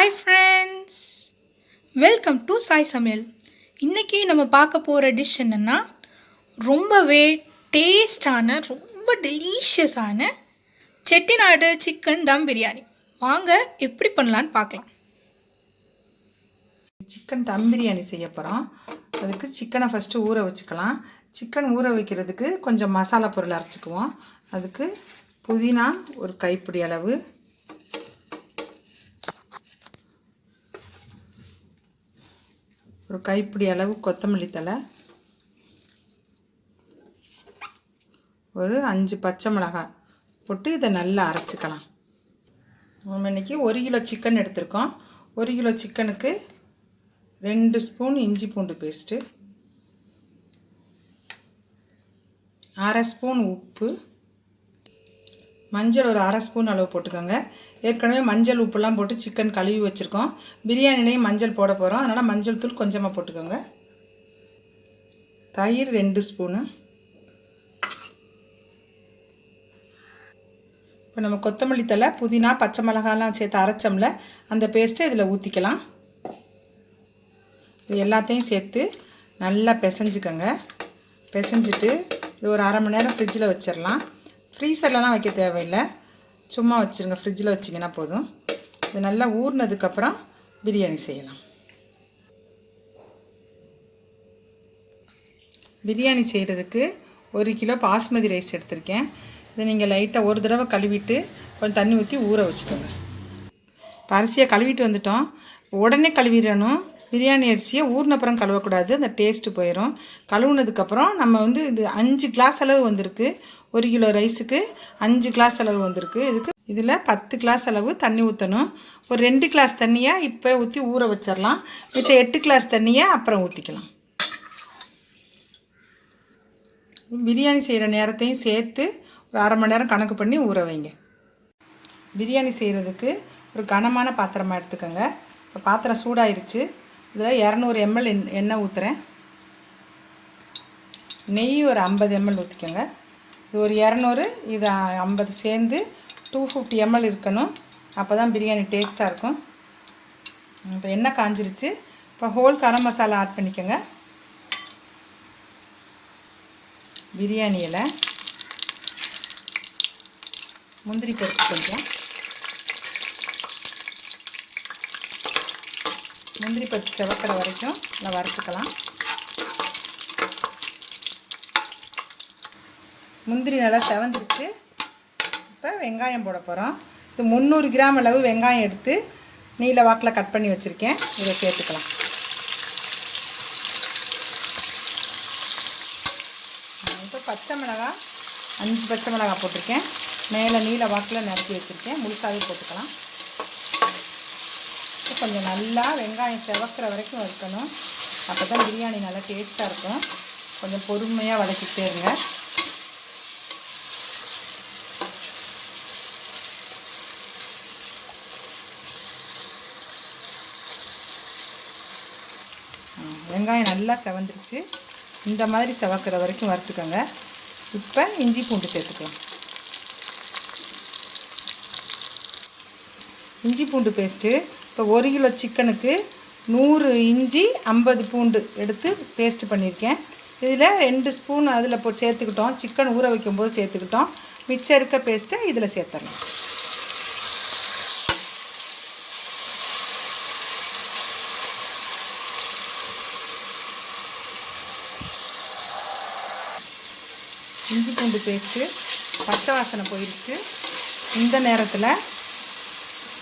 Hi friends welcome to Sai Samayal இன்றைக்கி நம்ம பார்க்க போகிற டிஷ் என்னென்னா ரொம்பவே டேஸ்டான ரொம்ப டெலிஷியஸான செட்டிநாடு சிக்கன் தம் பிரியாணி. வாங்க எப்படி பண்ணலான்னு பார்க்கலாம். சிக்கன் தம் பிரியாணி செய்ய போகிறோம் அதுக்கு சிக்கனை ஃபஸ்ட்டு ஊற வச்சுக்கலாம். சிக்கன் ஊற வைக்கிறதுக்கு கொஞ்சம் மசாலா பொருள் அரைச்சிக்குவோம். அதுக்கு புதினா ஒரு கைப்பிடி அளவு ஒரு கைப்பிடி அளவு கொத்தமல்லி தழை. ஒரு அஞ்சு பச்சை மிளகாய் போட்டு இதை நல்லா அரைச்சிக்கலாம். நம்ம இன்றைக்கி ஒரு கிலோ சிக்கன் எடுத்திருக்கோம். ஒரு கிலோ சிக்கனுக்கு ரெண்டு ஸ்பூன் இஞ்சி பூண்டு பேஸ்ட்டு அரை ஸ்பூன் உப்பு. மஞ்சள் ஒரு அரை ஸ்பூன் அளவு போட்டுக்கோங்க. ஏற்கனவே மஞ்சள் உப்புலாம் போட்டு சிக்கன் கழுவி வச்சுருக்கோம். பிரியாணிலையும் மஞ்சள் போட போகிறோம் அதனால் மஞ்சள் தூள் கொஞ்சமாக போட்டுக்கோங்க. தயிர் ரெண்டு ஸ்பூனு. இப்போ நம்ம கொத்தமல்லி தழை புதினா பச்சை மிளகாலாம் சேர்த்து அரைச்சோம்ல அந்த பேஸ்ட்டை இதில் ஊற்றிக்கலாம் இது எல்லாத்தையும் சேர்த்து நல்லா பிசைஞ்சுக்கோங்க. பிசைஞ்சிட்டு இது ஒரு அரை மணி நேரம் ஃப்ரிட்ஜில் வச்சிடலாம் ஃப்ரீசர்லலாம் வைக்க தேவையில்லை. சும்மா வச்சுருங்க ஃப்ரிட்ஜில் வச்சிங்கன்னா போதும். இது நல்லா ஊறினதுக்கப்புறம் பிரியாணி செய்யலாம். பிரியாணி செய்கிறதுக்கு ஒரு கிலோ பாஸ்மதி ரைஸ் எடுத்திருக்கேன். இதை நீங்கள் லைட்டாக ஒரு தடவை கழுவிட்டு கொஞ்சம் தண்ணி ஊற்றி ஊற வச்சுக்கோங்க. இப்போ அரிசியை கழுவிட்டு வந்துட்டோம். உடனே கழுவிடணும். பிரியாணி அரிசியை ஊறினப்புறம் கழுவக்கூடாது அந்த டேஸ்ட்டு போயிடும் கழுவுனதுக்கப்புறம் நம்ம வந்து இது அஞ்சு கிளாஸ் அளவு வந்திருக்கு. ஒரு கிலோ ரைஸுக்கு அஞ்சு கிளாஸ் அளவு வந்திருக்கு. இதுக்கு இதில் பத்து கிளாஸ் அளவு தண்ணி ஊற்றணும் ஒரு ரெண்டு கிளாஸ் தண்ணியை இப்போ ஊற்றி ஊற வச்சிடலாம் மிச்சம் எட்டு கிளாஸ் தண்ணியை அப்புறம் ஊற்றிக்கலாம் பிரியாணி செய்கிற நேரத்தையும் சேர்த்து ஒரு அரை மணி நேரம் கணக்கு பண்ணி ஊற வைங்க. பிரியாணி செய்கிறதுக்கு ஒரு கனமான பாத்திரமாக எடுத்துக்கோங்க. இப்போ பாத்திரம் சூடாயிருச்சு. இதில் இரநூறு எம்எல் எண்ணெய் ஊற்றுறேன் நெய் ஒரு ஐம்பது எம்எல் ஊற்றிக்கோங்க இது ஒரு இரநூறு இது ஐம்பது சேர்ந்து டூ ஃபிஃப்டி எம்எல் இருக்கணும். அப்போ தான் பிரியாணி டேஸ்ட்டாக இருக்கும். இப்போ எண்ணெய் காஞ்சிருச்சு. இப்போ ஹோல் கரம் மசாலா ஆட் பண்ணிக்கோங்க. பிரியாணியில் முந்திரி பருப்பு கொஞ்சம். முந்திரி பருப்பு செவக்கிற வரைக்கும் நல்லா வறுத்துக்கலாம். முந்திரி நல்லா செவந்துருச்சு. இப்போ வெங்காயம் போட போகிறோம் இது முந்நூறு கிராம் அளவு வெங்காயம் எடுத்து நீல வாக்கில் கட் பண்ணி வச்சுருக்கேன். இதை சேர்த்துக்கலாம். இப்போ பச்சை மிளகாய் அஞ்சு பச்சை மிளகாய் போட்டிருக்கேன். மேலே நீல வாக்கில் நிரப்பி வச்சுருக்கேன். முழுசாகவே போட்டுக்கலாம். கொஞ்சம் நல்லா வெங்காயம் செவக்கிற வரைக்கும் வறுக்கணும் அப்போ தான் பிரியாணி நல்லா டேஸ்ட்டாக இருக்கும். கொஞ்சம் பொறுமையாக வதக்கிட்டே இருங்க. வெங்காயம் நல்லா செவந்துருச்சு. இந்த மாதிரி செவக்கிற வரைக்கும் வறுத்துக்கோங்க. இப்போ இஞ்சி பூண்டு சேர்த்துக்கலாம். இஞ்சி பூண்டு பேஸ்ட்டு இப்போ ஒரு கிலோ சிக்கனுக்கு நூறு இஞ்சி ஐம்பது பூண்டு எடுத்து பேஸ்ட்டு பண்ணியிருக்கேன். இதில் ரெண்டு ஸ்பூன் அதில் போ சேர்த்துக்கிட்டோம். சிக்கன் ஊற வைக்கும்போது சேர்த்துக்கிட்டோம். மிச்சம் இருக்க பேஸ்ட்டை இதில் சேர்த்துடலாம். இஞ்சி பூண்டு பேஸ்ட்டு பச்சை வாசனை போயிடுச்சு இந்த நேரத்தில்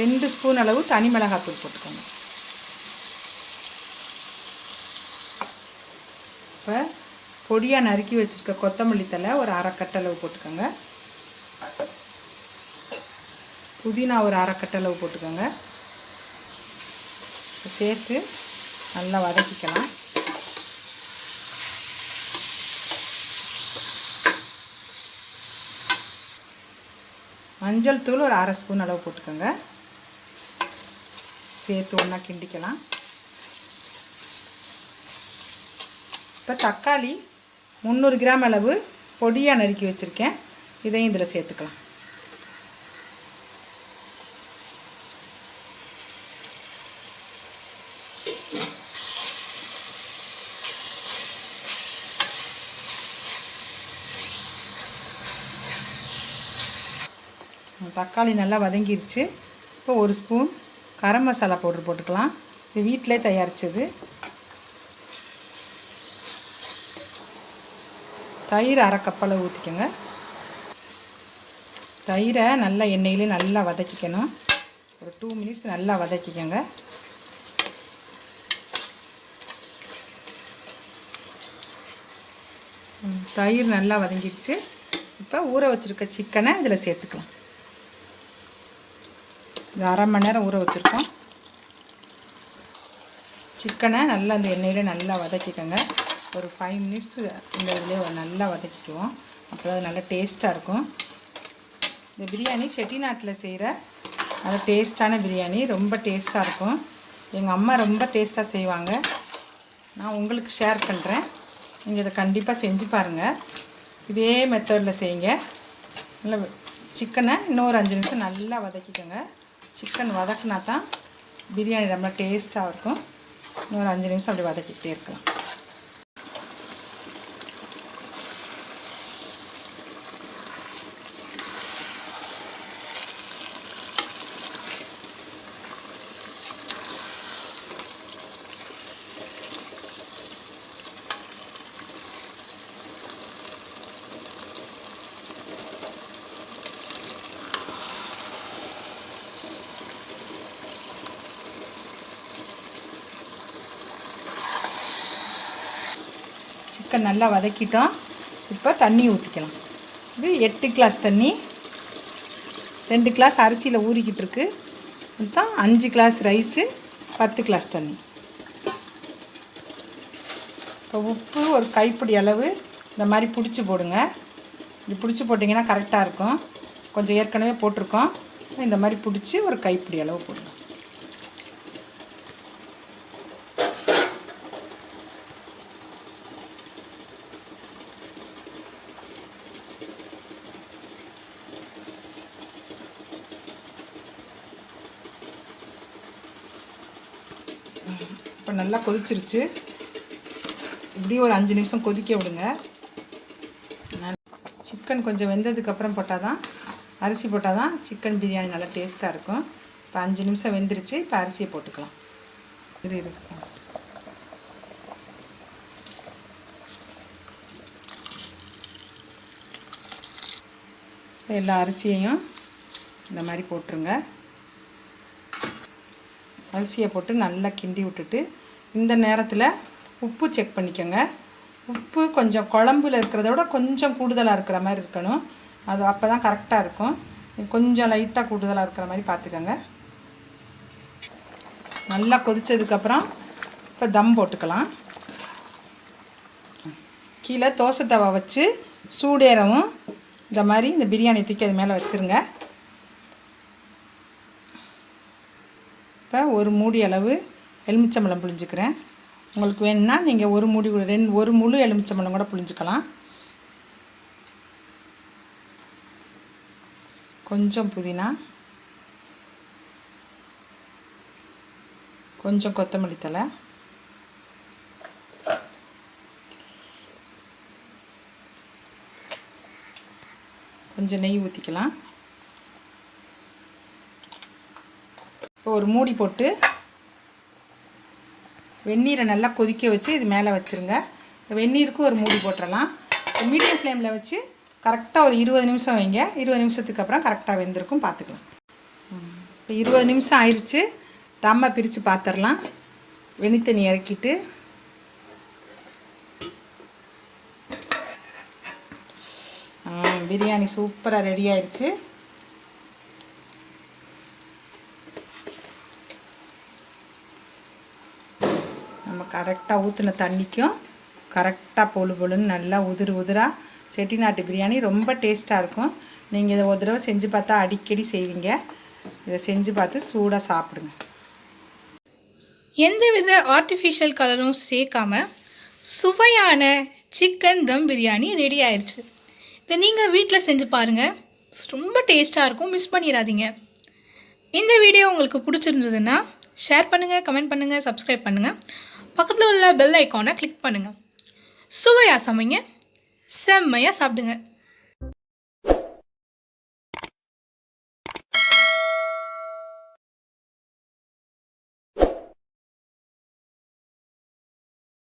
ரெண்டு ஸ்பூன் அளவு தனி மிளகாத்தூள் போட்டுக்கோங்க. இப்போ பொடியாக நறுக்கி வச்சுருக்க கொத்தமல்லி தலை ஒரு அரைக்கட்டை அளவு போட்டுக்கோங்க. புதினா ஒரு அரைக்கட்டை அளவு போட்டுக்கோங்க. சேர்த்து நல்லா வதக்கிக்கலாம். மஞ்சள் தூள் ஒரு அரை ஸ்பூன் அளவு போட்டுக்கோங்க. சேர்த்து ஒன்றா கிண்டிக்கலாம். இப்போ தக்காளி முந்நூறு கிராம் அளவு பொடியாக நறுக்கி வச்சுருக்கேன். இதையும் இதில் சேர்த்துக்கலாம். தக்காளி நல்லா வதங்கிருச்சு. இப்போ ஒரு ஸ்பூன் கரம் மசாலா பவுடர் போட்டுக்கலாம். இது வீட்டிலே தயாரித்தது தயிர் அரை கப்பளவு ஊற்றிக்கோங்க தயிரை நல்லா எண்ணெயிலே நல்லா வதக்கிக்கணும். ஒரு டூ மினிட்ஸ் நல்லா வதக்கிக்கோங்க. தயிர் நல்லா வதங்கிடுச்சு. இப்போ ஊற வச்சுருக்க சிக்கனை இதில் சேர்த்துக்கலாம். இது அரை மணி நேரம் ஊற வச்சுருக்கோம். சிக்கனை நல்லா அந்த எண்ணெயில் நல்லா வதக்கிக்கோங்க. ஒரு ஃபைவ் மினிட்ஸ் இந்த இதுலேயே நல்லா வதக்கிக்குவோம். அப்போ தான் அது நல்லா டேஸ்ட்டாக இருக்கும். இந்த பிரியாணி செட்டிநாட்டில் செய்கிற நல்ல டேஸ்ட்டான பிரியாணி ரொம்ப டேஸ்ட்டாக இருக்கும். எங்கள் அம்மா ரொம்ப டேஸ்ட்டாக செய்வாங்க. நான் உங்களுக்கு ஷேர் பண்ணுறேன் நீங்கள் இதை கண்டிப்பாக செஞ்சு பாருங்கள் இதே மெத்தடில் செய்யுங்க. நல்லா சிக்கனை இன்னொரு அஞ்சு நிமிஷம் நல்லா வதக்கிக்கோங்க. சிக்கன் வதக்குனா தான் பிரியாணி ரொம்ப டேஸ்ட்டாக இருக்கும். இன்னொரு அஞ்சு நிமிஷம் அப்படி வதக்கிக்கிட்டே இருக்கலாம். சிக்கன் நல்லா வதக்கிட்டோம். இப்போ தண்ணி ஊற்றிக்கலாம் இது எட்டு கிளாஸ் தண்ணி. ரெண்டு கிளாஸ் அரிசியில் ஊறிக்கிட்டு இருக்கு. மொத்தம் அஞ்சு கிளாஸ் ரைஸு பத்து கிளாஸ் தண்ணி. இப்போ உப்பு ஒரு கைப்பிடி அளவு இந்த மாதிரி பிடிச்சி போடுங்க. இப்படி பிடிச்சி போட்டிங்கன்னா கரெக்டாக இருக்கும். கொஞ்சம் ஏற்கனவே போட்டிருக்கோம். இந்த மாதிரி பிடிச்சி ஒரு கைப்பிடி அளவு போடுங்க. இப்போ நல்லா கொதிச்சிருச்சு. இப்படி ஒரு அஞ்சு நிமிஷம் கொதிக்க விடுங்க. சிக்கன் கொஞ்சம் வெந்ததுக்கப்புறம் போட்டால் தான் அரிசி போட்டால் தான் சிக்கன் பிரியாணி நல்லா டேஸ்ட்டாக இருக்கும். இப்போ அஞ்சு நிமிஷம் வெந்துருச்சு இப்போ அரிசியை போட்டுக்கலாம். இரு எல்லா அரிசியையும் இந்த மாதிரி போட்டுருங்க. அரிசியை போட்டு நல்லா கிண்டி விட்டுட்டு இந்த நேரத்தில் உப்பு செக் பண்ணிக்கோங்க. உப்பு கொஞ்சம் குழம்புல இருக்கிறத விட கொஞ்சம் கூடுதலாக இருக்கிற மாதிரி இருக்கணும். அது அப்போ தான் கரெக்டாக இருக்கும். கொஞ்சம் லைட்டாக கூடுதலாக இருக்கிற மாதிரி பார்த்துக்கோங்க. நல்லா கொதித்ததுக்கப்புறம் இப்போ தம் போட்டுக்கலாம். கீழே தோசை தவா வச்சு சூடேறவும் இந்த மாதிரி இந்த பிரியாணி தூக்கி அது மேலே வச்சுருங்க இப்போ ஒரு மூடி அளவு எலுமிச்சம்பழம் புழிஞ்சுக்கிறேன். உங்களுக்கு வேணும்னா நீங்கள் ஒரு மூடி கூட ரெண்டு ஒரு முழு எலுமிச்சம்பழம் கூட புழிஞ்சுக்கலாம். கொஞ்சம் புதினா. கொஞ்சம் கொத்தமல்லி தழை. கொஞ்சம் நெய் ஊற்றிக்கலாம் இப்போ ஒரு மூடி போட்டு வெந்நீரை நல்லா கொதிக்க வச்சு இது மேலே வச்சுருங்க. வெந்நீருக்கும் ஒரு மூடி போட்டுடலாம் மீடியம் ஃப்ளேமில் வச்சு கரெக்டாக ஒரு இருபது நிமிஷம் வைங்க. இருபது நிமிஷத்துக்கு அப்புறம் கரெக்டாக வெந்திருக்கும் பார்த்துக்கலாம். இப்போ இருபது நிமிஷம் ஆயிடுச்சு தம்மை பிரித்து பார்த்துடலாம். வெனித்தண்ணி இறக்கிட்டு. பிரியாணி சூப்பராக ரெடி ஆயிடுச்சு நம்ம கரெக்டாக ஊற்றின தண்ணிக்கும் கரெக்டாக பொழு பொழுன்னு நல்லா உதிர் உதிராக செட்டிநாட்டு பிரியாணி ரொம்ப டேஸ்ட்டாக இருக்கும். நீங்கள் இதை ஒரு தடவை செஞ்சு பார்த்தா அடிக்கடி செய்வீங்க. இதை செஞ்சு பார்த்து சூடாக சாப்பிடுங்க. எந்தவித ஆர்டிஃபிஷியல் கலரும் சேர்க்காம சுவையான சிக்கன் தம் பிரியாணி ரெடி ஆயிடுச்சு இதை நீங்கள் வீட்டில் செஞ்சு பாருங்கள் ரொம்ப டேஸ்ட்டாக இருக்கும். மிஸ் பண்ணிடாதீங்க. இந்த வீடியோ உங்களுக்கு பிடிச்சிருந்ததுன்னா ஷேர் பண்ணுங்கள் கமெண்ட் பண்ணுங்கள் சப்ஸ்கிரைப் பண்ணுங்கள் பக்கத்தில் உள்ள பெல் ஐக்கானை கிளிக் பண்ணுங்கள் சுவையாக சமைங்க. செம்மையாக சாப்பிடுங்க.